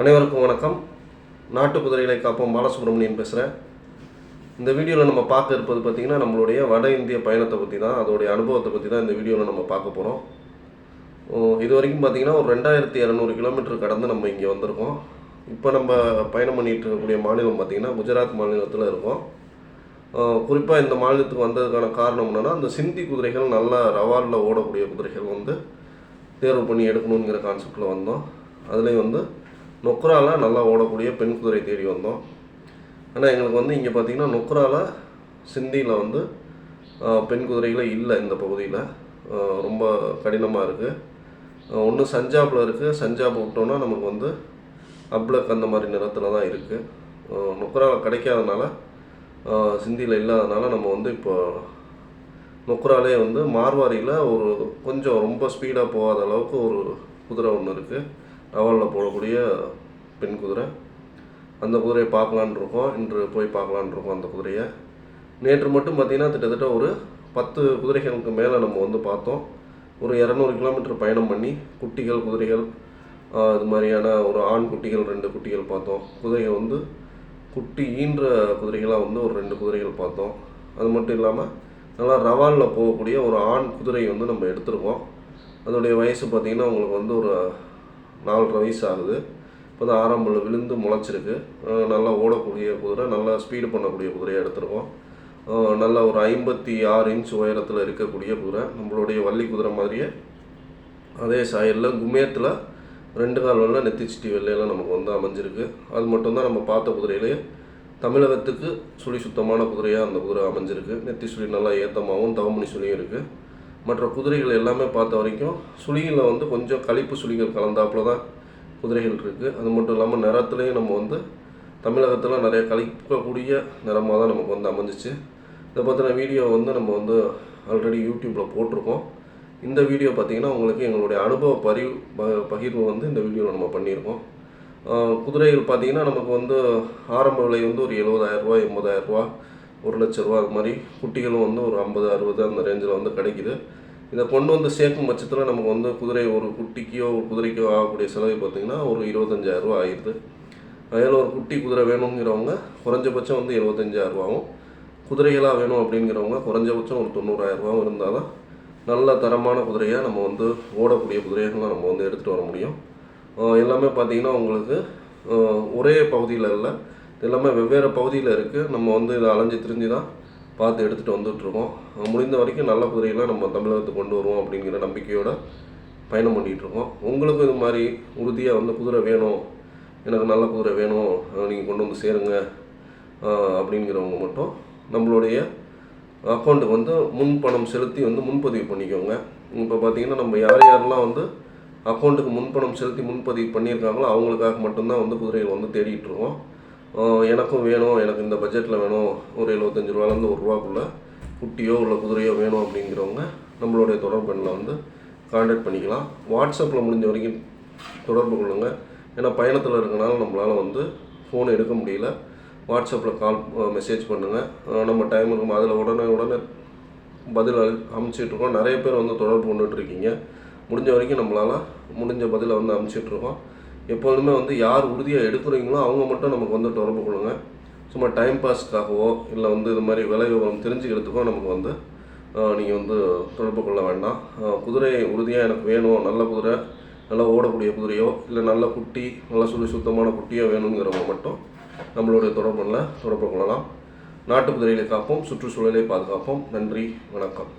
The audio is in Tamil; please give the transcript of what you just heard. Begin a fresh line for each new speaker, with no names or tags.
அனைவருக்கும் வணக்கம். நாட்டு குதிரைகளை காப்போம். பாலசுப்ரமணியன் பேசுகிறேன் இந்த வீடியோவில் நம்ம பார்க்க இருப்பது பார்த்திங்கன்னா நம்மளுடைய வட இந்திய பயணத்தை பற்றி தான் அதோடைய அனுபவத்தை பற்றி தான் இந்த வீடியோவில் நம்ம பார்க்க போகிறோம் இது வரைக்கும் பார்த்திங்கன்னா ஒரு ரெண்டாயிரத்தி இரநூறு கிலோமீட்டர் கடந்து நம்ம இங்கே வந்திருக்கோம். இப்போ நம்ம பயணம் பண்ணிகிட்டு இருக்கக்கூடிய மாநிலம் பார்த்திங்கன்னா குஜராத் மாநிலத்தில் இருக்கோம். குறிப்பாக இந்த மாநிலத்துக்கு வந்ததுக்கான காரணம் என்னென்னா அந்த சிந்தி குதிரைகள் நல்லா ரவாலில் ஓடக்கூடிய குதிரைகள் வந்து தேர்வு பண்ணி எடுக்கணுங்கிற கான்செப்டில் வந்தோம். அதுலேயும் வந்து நொக்ரால நல்லா ஓடக்கூடிய பெண் குதிரை தேடி வந்தோம். ஆனால் எங்களுக்கு வந்து இங்கே பார்த்தீங்கன்னா நொக்ரால சிந்தியில் வந்து பெண் குதிரைகளே இல்லை இந்த பகுதியில். ரொம்ப கடினமாக இருக்குது ஒன்று சஞ்சாபில் இருக்குது சஞ்சாப் விட்டோன்னா நமக்கு வந்து அப்ளக் அந்த மாதிரி நிறத்தில் தான் இருக்குது நொக்ரால கிடைக்காதனால சிந்தியில் இல்லாதனால நம்ம வந்து இப்போ நொக்ராலே வந்து மார்வாரியில் ஒரு கொஞ்சம் ரொம்ப ஸ்பீடாக போகாத அளவுக்கு ஒரு குதிரை ஒன்று இருக்குது ரவலில் போடக்கூடிய பெண் குதிரை. அந்த குதிரையை பார்க்கலான்னு இருக்கோம். இன்று போய் பார்க்கலான்னு இருக்கோம் அந்த குதிரையை. நேற்று மட்டும் பார்த்திங்கன்னா கிட்டத்தட்ட ஒரு பத்து குதிரைகளுக்கு மேலே நம்ம வந்து பார்த்தோம். ஒரு இரநூறு கிலோமீட்டர் பயணம் பண்ணி குட்டிகள் குதிரைகள் இது மாதிரியான ஒரு ஆண் குட்டிகள் ரெண்டு குட்டிகள் பார்த்தோம். குதிரைகள் வந்து குட்டி ஈன்ற குதிரைகளாக வந்து ஒரு ரெண்டு குதிரைகள் பார்த்தோம். அது மட்டும் இல்லாமல் நல்லா ரவாலில் போகக்கூடிய ஒரு ஆண் குதிரை வந்து நம்ம எடுத்திருக்கோம். அதோடைய வயசு பார்த்திங்கன்னா உங்களுக்கு வந்து ஒரு நாலரை வயசு ஆகுது இப்போ தான் ஆரம்பில் விழுந்து முளைச்சிருக்கு. நல்லா ஓடக்கூடிய குதிரை நல்லா ஸ்பீடு பண்ணக்கூடிய குதிரையை எடுத்துருக்கோம். நல்லா ஒரு ஐம்பத்தி ஆறு இன்ச் உயரத்தில் இருக்கக்கூடிய குதிரை. நம்மளுடைய வள்ளி குதிரை மாதிரியே அதே சாயலில் குமேத்தில் ரெண்டு கால் வெள்ளை நெத்திச்சிட்டி வெள்ளையெல்லாம் நமக்கு வந்து அமைஞ்சிருக்கு. அது மட்டும்தான் நம்ம பார்த்த குதிரையிலேயே தமிழகத்துக்கு சுழி சுத்தமான குதிரையாக அந்த குதிரை அமைஞ்சிருக்கு. நெத்தி சுழி நல்லா ஏத்தமாகவும் தவமணி சுழியும் இருக்குது மற்ற குதிரைகள் எல்லாமே பார்த்த வரைக்கும் சுழிகளில் வந்து கொஞ்சம் கழிப்பு சுழிகள் கலந்தாப்புல தான் குதிரைகள் இருக்குது அது மட்டும் இல்லாமல் நிறத்துலேயும் நம்ம வந்து தமிழகத்தில் நிறைய கழிக்கக்கூடிய நிறமாக தான் நமக்கு வந்து அமைஞ்சிச்சு. இதை பற்றின வீடியோ வந்து நம்ம வந்து ஆல்ரெடி யூடியூப்பில் போட்டிருக்கோம். இந்த வீடியோ பார்த்தீங்கன்னா உங்களுக்கு எங்களுடைய அனுபவ பரிவு ப- பகிர்வு வந்து இந்த வீடியோவில் நம்ம பண்ணியிருக்கோம். குதிரைகள் பார்த்திங்கன்னா நமக்கு வந்து ஆரம்ப விலை வந்து ஒரு எழுபதாயிரரூவா எண்பதாயிரரூவா ஒரு லட்ச ரூபா அது மாதிரி குட்டிகளும் வந்து ஒரு ஐம்பது அறுபது அந்த ரேஞ்சில் வந்து கிடைக்குது. இதை கொண்டு வந்து சேர்க்கும் பட்சத்தில் நமக்கு வந்து குதிரை ஒரு குட்டிக்கோ ஒரு குதிரைக்கோ ஆகக்கூடிய செலவு பார்த்தீங்கன்னா ஒரு இருபத்தஞ்சாயிரரூவா ஆயிடுது. அதில் ஒரு குட்டி குதிரை வேணுங்கிறவங்க குறைஞ்சபட்சம் வந்து எழுபத்தஞ்சாயிரரூவாவும் குதிரைகளாக வேணும் அப்படிங்கிறவங்க குறைஞ்சபட்சம் ஒரு தொண்ணூறாயிரரூவாவும் இருந்தால் தான் நல்ல தரமான குதிரையாக நம்ம வந்து ஓடக்கூடிய குதிரைகள்லாம் நம்ம வந்து எடுத்துகிட்டு வர முடியும். எல்லாமே பார்த்தீங்கன்னா உங்களுக்கு ஒரே பகுதியில் இல்லை இது எல்லாமே வெவ்வேறு பகுதியில் இருக்குது நம்ம வந்து இதை அலைஞ்சு திரிஞ்சு தான் பார்த்து எடுத்துகிட்டு வந்துட்டுருக்கோம். முடிந்த வரைக்கும் நல்ல குதிரையெல்லாம் நம்ம தமிழகத்துக்கு கொண்டு வருவோம் அப்படிங்கிற நம்பிக்கையோடு பயணம் பண்ணிகிட்டு இருக்கோம் உங்களுக்கும் இது மாதிரி உறுதியாக வந்து குதிரை வேணும் எனக்கு நல்ல குதிரை வேணும் நீங்கள் கொண்டு வந்து சேருங்க அப்படிங்கிறவங்க மட்டும் நம்மளுடைய அக்கௌண்ட்டுக்கு வந்து முன் பணம் செலுத்தி வந்து முன்பதிவு பண்ணிக்கோங்க. இப்போ பார்த்தீங்கன்னா நம்ம யார் யாரெல்லாம் வந்து அக்கௌண்ட்டுக்கு முன்பணம் செலுத்தி முன்பதிவு பண்ணியிருக்காங்களோ அவங்களுக்காக மட்டும்தான் வந்து குதிரைகள் வந்து தேடிட்டு இருக்கோம் எனக்கும் வேணும் எனக்கு இந்த பட்ஜெட்டில் வேணும். ஒரு எழுபத்தஞ்சி ரூபாலேருந்து ஒரு ரூபாக்குள்ளே குட்டியோ உள்ள குதிரையோ வேணும் அப்படிங்கிறவங்க நம்மளுடைய தொடர்பு எண்ணில் வந்து காண்டாக்ட் பண்ணிக்கலாம். வாட்ஸ்அப்பில் முடிஞ்ச வரைக்கும் தொடர்பு கொள்ளுங்கள் ஏன்னா பயணத்தில் இருக்கனால நம்மளால் வந்து ஃபோன் எடுக்க முடியல. வாட்ஸ்அப்பில் கால் மெசேஜ் பண்ணுங்கள் நம்ம டைம் இருக்கும். அதில் உடனே உடனே பதில் அளி- இருக்கோம். நிறைய பேர் வந்து தொடர்பு கொண்டுட்டு இருக்கீங்க. முடிஞ்ச வரைக்கும் நம்மளால் முடிஞ்ச பதிலை வந்து அனுப்பிச்சிட்டு இருக்கோம். எப்பொழுதுமே வந்து யார் உறுதியாக எடுக்கிறீங்களோ அவங்க மட்டும் நமக்கு வந்து தொடர்பு கொள்ளுங்க. சும்மா டைம் பாஸ்க்காகவோ இல்லை வந்து இது மாதிரி விலை விவரம் தெரிஞ்சுக்கிறதுக்கோ நமக்கு வந்து நீங்கள் வந்து தொடர்பு கொள்ள வேண்டாம். குதிரை உறுதியாக எனக்கு வேணும் நல்ல குதிரை நல்லா ஓடக்கூடிய குதிரையோ இல்லை நல்ல குட்டி நல்ல சுழி சுத்தமான குட்டியோ வேணுங்கிறவங்க மட்டும் நம்மளுடைய தொடர்பில் தொடர்பு கொள்ளலாம். நாட்டு குதிரைகளை காப்போம் சுற்றுச்சூழலை பாதுகாப்போம். நன்றி வணக்கம்.